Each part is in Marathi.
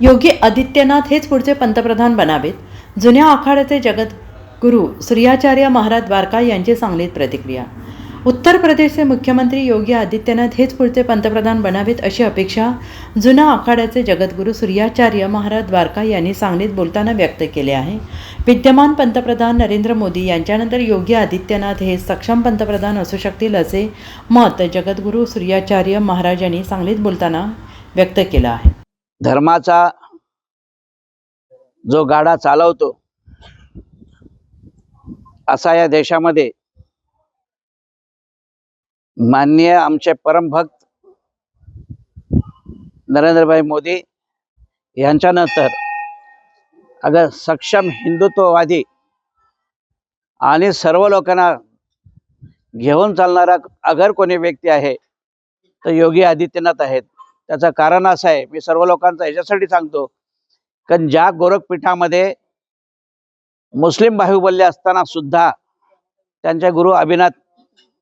योगी आदित्यनाथ हेच पुढचे पंतप्रधान बनावेत. जुन्या आखाड्याचे जगद्गुरु सूर्याचार्य महाराज द्वारका यांची सांगलीत प्रतिक्रिया. उत्तर प्रदेशचे मुख्यमंत्री योगी आदित्यनाथ हेच पुढचे पंतप्रधान बनावेत अशी अपेक्षा जुना आखाड्याचे जगद्गुरू सूर्याचार्य महाराज द्वारका यांनी सांगलीत बोलताना व्यक्त केले आहे. विद्यमान पंतप्रधान नरेंद्र मोदी यांच्यानंतर योगी आदित्यनाथ हे सक्षम पंतप्रधान असू शकतील असे मत जगद्गुरू सूर्याचार्य महाराज यांनी सांगलीत बोलताना व्यक्त केलं आहे. धर्माचा जो गाडा चालवतो असा या देशामध्ये माननीय आमचे परमभक्त नरेंद्रभाई मोदी यांच्यानंतर अगर सक्षम हिंदुत्ववादी आणि सर्व लोकांना घेऊन चालणारा अगर कोणी व्यक्ती आहे तर योगी आदित्यनाथ आहेत. त्याचं कारण असं आहे मी सर्व लोकांचा ह्याच्यासाठी सांगतो कारण ज्या गोरखपीठामध्ये मुस्लिम बाहुबल्य असताना सुद्धा त्यांचे गुरु अभिनाथ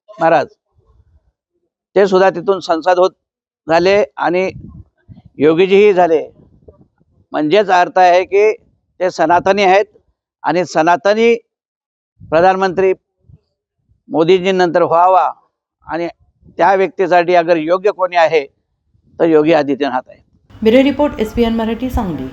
महाराज ते सुद्धा तिथून संसद होत झाले आणि योगीजीही झाले. म्हणजेच अर्थ आहे की ते सनातनी आहेत आणि सनातनी प्रधानमंत्री मोदीजींनंतर व्हावा आणि त्या व्यक्तीसाठी अगर योग्य कोणी आहे तर योगी आदित्यनाथ आहे bureau report S P N Marathi Sangli.